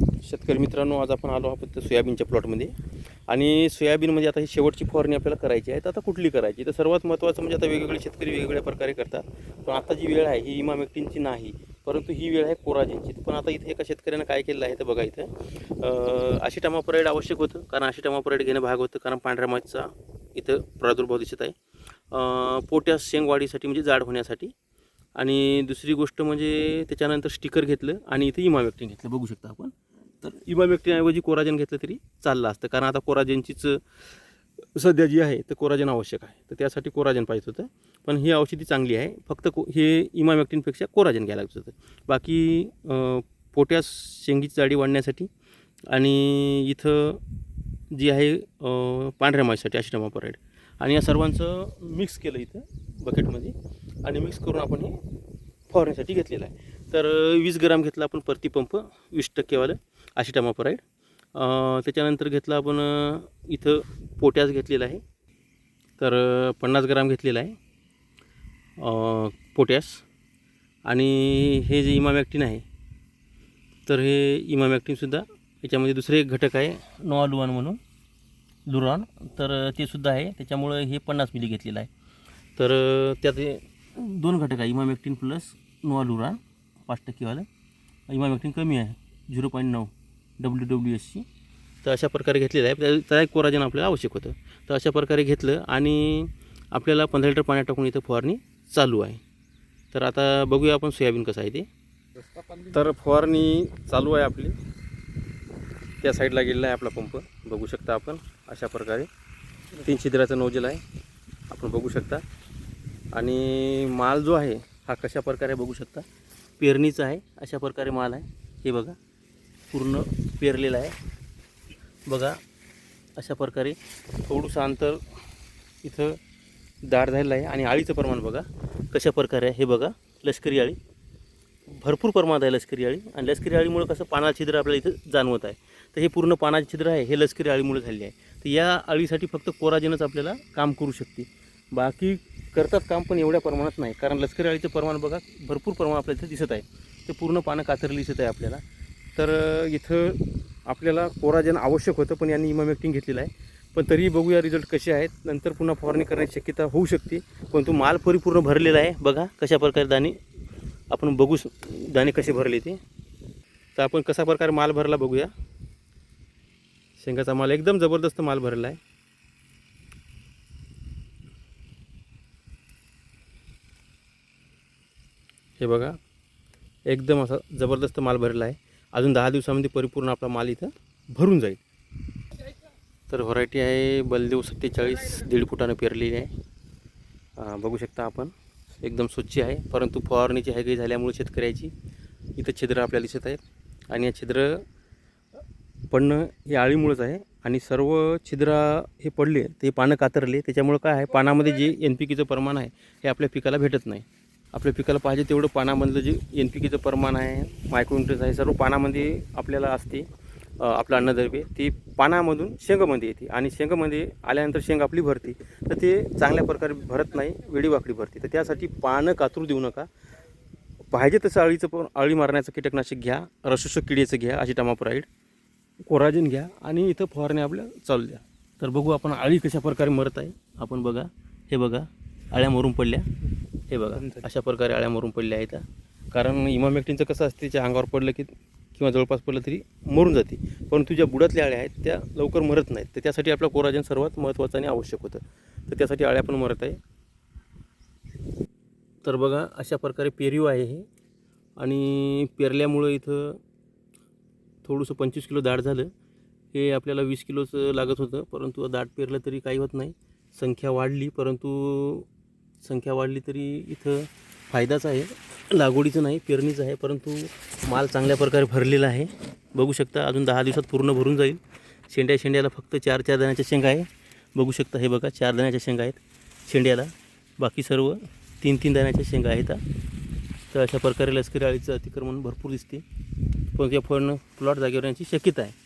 शेतकरी मित्रांनो आज आपण आलो आहोत सोयाबीनच्या प्लॉटमध्ये. आणि सोयाबीनमध्ये आता ही शेवटची फवारणी आपल्याला करायची आहे. तर आता कुठली करायची? तर सर्वात महत्त्वाचं म्हणजे आता वेगवेगळे शेतकरी वेगवेगळ्या प्रकारे करतात. पण आता जी वेळ आहे ही इमामेक्टिनची नाही. परंतु ही वेळ आहे कोराजींची. पण आता इथे एका शेतकऱ्यानं काय केलं आहे तर बघा इथं. आशिटामा परेड आवश्यक होतं कारण आशिटामा परेड घेणं भाग होतं कारण पांढऱ्या मातीचा इथं प्रादुर्भाव दिसत आहे. पोट्या शेंगवाडीसाठी म्हणजे जाड होण्यासाठी. आणि दुसरी गोष्ट म्हणजे त्याच्यानंतर स्टिकर घेतलं आणि इथे इमामेक्टिन घेतलं. बघू शकता आपण. तर इमामेक्टिनऐवजी कोराजन घेतलं तरी चाललं असतं. कारण आता कोराजनचीच सध्या जी आहे तर कोराजन आवश्यक आहे. तर त्यासाठी कोराजन पाहिजे होतं. पण ही औषधी चांगली आहे. फक्त को हे इमामेक्टिनपेक्षा कोराजन घ्यायला लागत होतं. बाकी पोट्यास शेंगीची जाडी वाढण्यासाठी आणि इथं जी आहे पांढऱ्या माशीसाठी आश्रमा परेड. आणि या सर्वांचं मिक्स केलं इथं बकेटमध्ये. आणि मिक्स करून आपण हे फवारण्यासाठी घेतलेलं आहे. तर वीस ग्राम घेतला आपण प्रति पंप वीस टक्केवालं. आशिटामा पराईड त्याच्यानंतर घेतलं आपण इथं पोट्यास घेतलेला आहे. तर पन्नास ग्राम घेतलेला आहे पोटॅस आणि हे जे इमामॅक्टिन आहे तर हे इमामॅक्टिनसुद्धा याच्यामध्ये दुसरे एक घटक आहे नॉलुआन लुआन म्हणून लुरॉन. तर ते सुद्धा आहे त्याच्यामुळं हे पन्नास मिली घेतलेलं आहे. तर त्यात दोन घटक आहे इमामॅक्टिन प्लस नोआ पाच टक्केवालं. इमामॅक्टिन कमी आहे झिरो पॉईंट नऊ. डब्ल्यू डब्ल्यू एसची तर अशा प्रकारे घेतलेलं आहे. त्या- त्याला एक कोराजन आपल्याला आवश्यक होतं. तर अशा प्रकारे घेतलं आणि आपल्याला पंधरा लिटर पाण्यात टाकून इथं फवारणी चालू आहे. तर आता बघूया आपण सोयाबीन कसं आहे ते. तर फवारणी चालू आहे आपली. त्या साईडला गेलेला आहे आपला पंप. बघू शकता आपण अशा प्रकारे. तीन छिद्राचा नोजल आहे. आपण बघू शकता. आणि माल जो आहे हा कशा प्रकारे बघू शकता? पेरणीचा आहे. अशा प्रकारे माल आहे. हे बघा. पूर्ण पेरलेला आहे. बघा अशा प्रकारे थोडंसं अंतर इथं दाढ झालेलं आहे आणि आळीचं प्रमाण बघा कशा प्रकारे आहे हे बघा लष्करी आळी. भरपूर प्रमाणात आहे लष्करी आळी आणि लष्करी आळीमुळे कसं पानाचं छिद्र आपल्याला इथं जाणवत आहे. तर हे पूर्ण पानाचे छिद्र आहे हे लष्करी आळीमुळे झाले आहे. तर या आळीसाठी फक्त कोराजेनच आपल्याला काम करू शकते. बाकी करतात काम पण एवढ्या प्रमाणात नाही कारण लष्करी आळीचं प्रमाण बघा भरपूर प्रमाण आपल्याला इथं दिसत आहे. ते पूर्ण पानं कातरली दिसत आहे आपल्याला. तर इथं आपल्याला कोराजन आवश्यक होतं पण यांनी इमामेक्टिंग घेतलेलं आहे. पण तरीही बघूया रिझल्ट कसे आहेत. नंतर पुन्हा फवारणी करण्याची शक्यता होऊ शकते. परंतु माल परिपूर्ण भरलेला आहे. बघा कशा प्रकारे दाणे आपण बघू दाणे कसे भरले ते. तर आपण कशा प्रकारे माल भरला बघूया. शेंगाचा माल एकदम जबरदस्त माल भरला आहे. हे बघा एकदम असा जबरदस्त माल भरला आहे. अजून दहा दिवसामध्ये परिपूर्ण आपला माल इथं भरून जाईल. तर व्हरायटी आहे बलदेव सत्तेचाळीस दीड फुटानं पेरलेली आहे. बघू शकता आपण एकदम स्वच्छ आहे परंतु फवारणीची हॅगई झाल्यामुळे शेतकऱ्याची इथं छिद्र आपल्याला दिसत आहेत. आणि या छिद्र पडणं हे आळीमुळंच आहे आणि सर्व छिद्र हे पडले ते पानं कातरले त्याच्यामुळं काय आहे पानामध्ये जे एन पी केचं प्रमाण आहे हे आपल्या पिकाला भेटत नाही. आपल्या पिकाला पाहिजे तेवढं पानामधलं जे एन पी केचं प्रमाण आहे मायक्रोन्युट्रियन्स आहे सर्व पानामध्ये आपल्याला असते आपलं अन्नद्रव्य. ती पानामधून शेंगामध्ये येते आणि शेंगामध्ये आल्यानंतर शेंग आपली भरते. तर ते चांगल्या प्रकारे भरत नाही वेडीवाकडी भरते. तर त्यासाठी पानं कातरू देऊ नका. पाहिजे तसं अळीचं पण अळी मारण्याचं कीटकनाशक घ्या रसोषक किडीचं घ्या अशी टमाप्राईड कोराजिन घ्या आणि इथं फवारणी आपल्या चालू द्या. तर बघू आपण अळी कशा प्रकारे मरत आहे. आपण बघा हे बघा अळ्या मरून पडल्या. हे बघा अशा प्रकारे अळ्या मरून पडल्या आहेत. कारण इमामेक्टिनचं कसं असते त्याच्या अंगावर पडलं की किंवा जवळपास पडलं तरी मरून जाते. परंतु ज्या बुडातल्या अळ्या आहेत त्या लवकर मरत नाहीत. तर त्यासाठी आपलं कोराजन सर्वात महत्त्वाचं आणि आवश्यक होतं. तर त्यासाठी अळ्या पण मरत आहे. तर बघा अशा प्रकारे पेरीव आहे हे. आणि पेरल्यामुळं इथं थोडंसं पंचवीस किलो दाट झालं. हे आपल्याला वीस किलोचं लागत होतं परंतु दाट पेरलं तरी काही होत नाही. संख्या वाढली परंतु संख्या वाढली तरी इथं फायदाच आहे. लागवडीचं नाही पेरणीचं आहे परंतु माल चांगल्या प्रकारे भरलेला आहे. बघू शकता अजून दहा दिवसात पूर्ण भरून जाईल. शेंड्या शेंड्याला फक्त चार चार दाण्याच्या शेंगा आहे. बघू शकता हे बघा चार दाण्याच्या शेंगा आहेत शेंड्याला. बाकी सर्व तीन तीन दाण्याच्या शेंगा आहेत. तर अशा प्रकारे लष्करी अळीचं अतिक्रमण भरपूर दिसते. पण या फळणं प्लॉट जागेवर येण्याची शक्यता आहे.